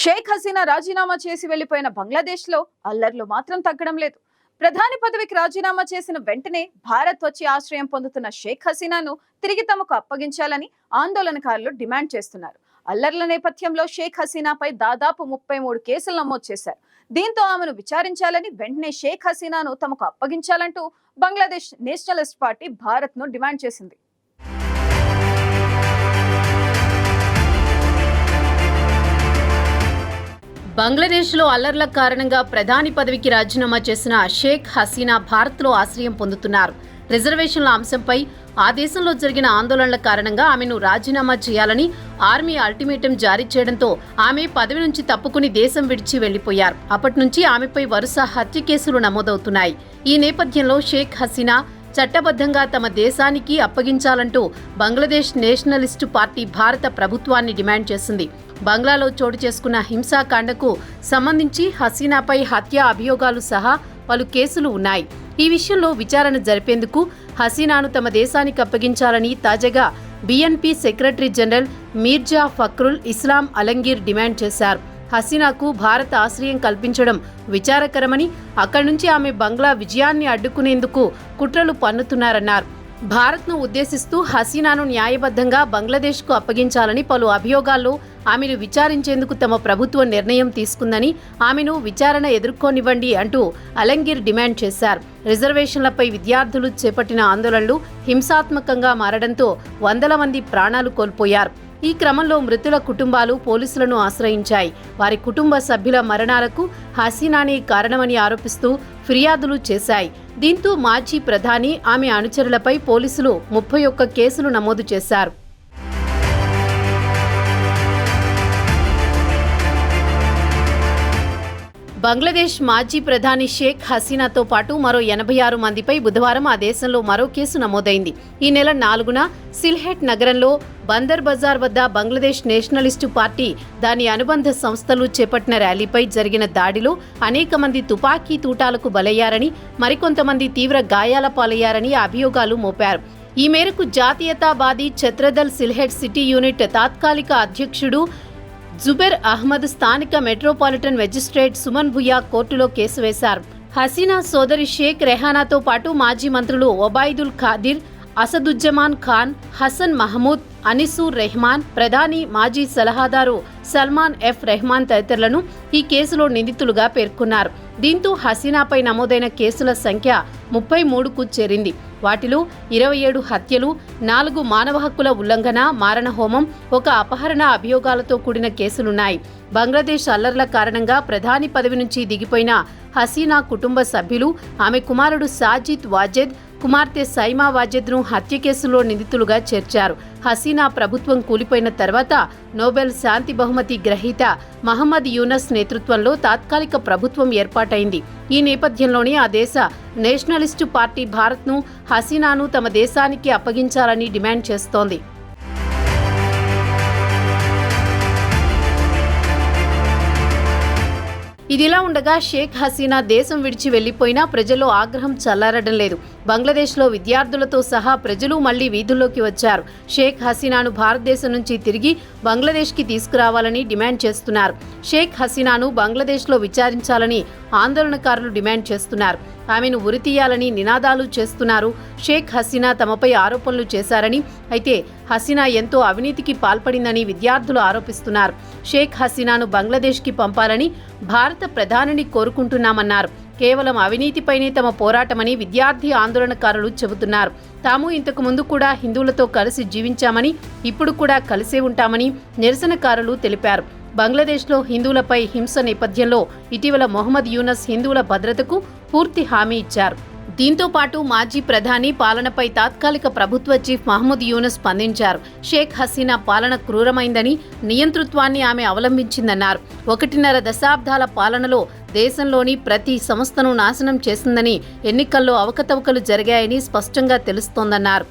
షేక్ హసీనా రాజీనామా చేసి వెళ్ళిపోయిన బంగ్లాదేశ్లో అల్లర్లు మాత్రం తగ్గడం లేదు. ప్రధాని పదవికి రాజీనామా చేసిన వెంటనే భారత్ వచ్చి ఆశ్రయం పొందుతున్న షేక్ హసీనాను తిరిగి తమకు అప్పగించాలని ఆందోళనకారులు డిమాండ్ చేస్తున్నారు. అల్లర్ల నేపథ్యంలో షేక్ హసీనాపై దాదాపు ముప్పై మూడు కేసులు నమోదు చేశారు. దీంతో ఆమెను విచారించాలని వెంటనే షేక్ హసీనాను తమకు అప్పగించాలంటూ బంగ్లాదేశ్ నేషనలిస్ట్ పార్టీ భారత్ను డిమాండ్ చేసింది. బంగ్లాదేశ్లో అల్లర్ల కారణంగా ప్రధాని పదవికి రాజీనామా చేసిన షేక్ హసీనా భారత్లో ఆశ్రయం పొందుతున్నారు. రిజర్వేషన్ల అంశంపై ఆ దేశంలో జరిగిన ఆందోళనల కారణంగా ఆమెను రాజీనామా చేయాలని ఆర్మీ అల్టిమేటం జారీ చేయడంతో ఆమె పదవి నుంచి తప్పుకుని దేశం విడిచి వెళ్ళిపోయారు అప్పటి నుంచి ఆమెపై వరుస హత్య కేసులు నమోదవుతున్నాయి. ఈ నేపథ్యంలో షేక్ హసీనా చట్టబద్ధంగా తమ దేశానికి అప్పగించాలంటూ బంగ్లాదేశ్ నేషనలిస్టు పార్టీ భారత ప్రభుత్వాన్ని డిమాండ్ చేసింది. బంగ్లాలో చోటు చేసుకున్న హింసాకాండకు సంబంధించి హసీనాపై హత్య అభియోగాలు సహా పలు కేసులు ఉన్నాయి. ఈ విషయంలో విచారణ జరిపేందుకు హసీనాను తమ దేశానికి అప్పగించాలని తాజాగా BNP secretary general Mirza Fakhrul Islam Alamgir demand చేశారు. హసీనాకు భారత ఆశ్రయం కల్పించడం విచారకరమని అక్కడి నుంచి ఆమె బంగ్లా విజయాన్ని అడ్డుకునేందుకు కుట్రలు పన్నుతున్నారన్నారు. భారత్ను ఉద్దేశిస్తూ హసీనాను న్యాయబద్ధంగా బంగ్లాదేశ్కు అప్పగించాలని పలు అభియోగాల్లో ఆమెను విచారించేందుకు తమ ప్రభుత్వం నిర్ణయం తీసుకుందని ఆమెను విచారణ ఎదుర్కోనివ్వండి అంటూ అలంగీర్ డిమాండ్ చేశారు. రిజర్వేషన్లపై విద్యార్థులు చేపట్టిన ఆందోళనలు హింసాత్మకంగా మారడంతో వందల మంది ప్రాణాలు కోల్పోయారు. ఈ క్రమంలో మృతుల కుటుంబాలు పోలీసులను ఆశ్రయించాయి. వారి కుటుంబ సభ్యుల మరణాలకు హసీనానే కారణమని ఆరోపిస్తూ ఫిర్యాదులు చేశాయి. దీంతో మాజీ ప్రధాని ఆమె అనుచరులపై పోలీసులు ముప్పై ఒక్క కేసులు నమోదు చేశారు. బంగ్లాదేశ్ మాజీ ప్రధాని షేక్ హసీనాతో పాటు మరో ఎనభై ఆరు మందిపై బుధవారం ఆ దేశంలో మరో కేసు నమోదైంది. ఈ నెల నాలుగున సిల్హెట్ నగరంలో బందర్ బజార్ వద్ద బంగ్లాదేశ్ నేషనలిస్టు పార్టీ దాని అనుబంధ సంస్థలు చేపట్టిన ర్యాలీపై జరిగిన దాడిలో అనేక మంది తుపాకీ తూటాలకు బలయ్యారని మరికొంతమంది తీవ్ర గాయాల పాలయ్యారని అభియోగాలు మోపారు. ఈ మేరకు జాతీయతావాది ఛత్రదల్ సిల్హెట్ సిటీ యూనిట్ తాత్కాలిక అధ్యక్షుడు జుబెర్ అహ్మద్ స్థానిక మెట్రోపాలిటన్ మెజిస్ట్రేట్ సుమన్ భుయా కోర్టులో కేసు వేశారు. హసీనా సోదరి షేక్ రెహానాతో పాటు మాజీ మంత్రులు ఒబాయిదుల్ ఖాదిర్ అసదుజ్జమాన్ ఖాన్ హసన్ మహమూద్ అనిసూర్ రెహమాన్ ప్రధాని మాజీ సలహాదారు సల్మాన్ ఎఫ్ రెహమాన్ తదితరులను ఈ కేసులో నిందితులుగా పేర్కొన్నారు. దీంతో హసీనాపై నమోదైన కేసుల సంఖ్య ముప్పై మూడుకు చేరింది. వాటిలో ఇరవై ఏడు హత్యలు నాలుగు మానవ హక్కుల ఉల్లంఘన మారణహోమం ఒక అపహరణ అభియోగాలతో కూడిన కేసులున్నాయి. బంగ్లాదేశ్ అల్లర్ల కారణంగా ప్రధాని పదవి నుంచి దిగిపోయిన హసీనా కుటుంబ సభ్యులు ఆమె కుమారుడు సాజిద్ వాజెద్ కుమార్తె సైమా వాజెద్ను హత్య కేసులో నిందితులుగా చేర్చారు. హసీనా ప్రభుత్వం కూలిపోయిన తర్వాత నోబెల్ శాంతి బహుమతి గ్రహీత మహమ్మద్ యూనస్ నేతృత్వంలో తాత్కాలిక ప్రభుత్వం ఏర్పాటైంది. ఈ నేపథ్యంలోనే ఆ దేశ నేషనలిస్టు పార్టీ భారత్ను హసీనాను తమ దేశానికి అప్పగించాలని డిమాండ్ చేస్తోంది. ఇదిలా ఉండగా షేక్ హసీనా దేశం విడిచి వెళ్ళిపోయినా ప్రజల్లో ఆగ్రహం చల్లారడం లేదు. బంగ్లాదేశ్లో విద్యార్థులతో సహా ప్రజలు మళ్ళీ వీధుల్లోకి వచ్చారు. షేక్ హసీనాను భారతదేశం నుంచి తిరిగి బంగ్లాదేశ్కి తీసుకురావాలని డిమాండ్ చేస్తున్నారు. షేక్ హసీనాను బంగ్లాదేశ్లో విచారించాలని ఆందోళనకారులు డిమాండ్ చేస్తున్నారు. ఆమెను ఉరితీయాలని నినాదాలు చేస్తున్నారు. షేక్ హసీనా తమపై ఆరోపణలు చేశారని అయితే హసీనా ఎంతో అవినీతికి పాల్పడిందని విద్యార్థులు ఆరోపిస్తున్నారు. షేక్ హసీనాను బంగ్లాదేశ్కి పంపాలని భారత ప్రధానిని కోరుకుంటున్నామన్నారు. కేవలం అవినీతిపైనే తమ పోరాటమని విద్యార్థి ఆందోళనకారులు చెబుతున్నారు. తాము ఇంతకు ముందు కూడా హిందువులతో కలిసి జీవించామని ఇప్పుడు కూడా కలిసే ఉంటామని నిరసనకారులు తెలిపారు. బంగ్లాదేశ్లో హిందువులపై హింస నేపథ్యంలో ఇటీవల మొహమ్మద్ యూనస్ హిందువుల భద్రతకు పూర్తి హామీ ఇచ్చారు. దీంతో పాటు మాజీ ప్రధాని పాలనపై తాత్కాలిక ప్రభుత్వ చీఫ్ మహమ్మద్ యూనస్ స్పందించారు. షేక్ హసీనా పాలన క్రూరమైందని నియంతృత్వాన్ని ఆమె అవలంబించిందన్నారు. ఒకటిన్నర దశాబ్దాల పాలనలో దేశంలోని ప్రతి సంస్థను నాశనం చేసిందని ఎన్నికల్లో అవకతవకలు జరిగాయని స్పష్టంగా తెలుస్తోందన్నారు.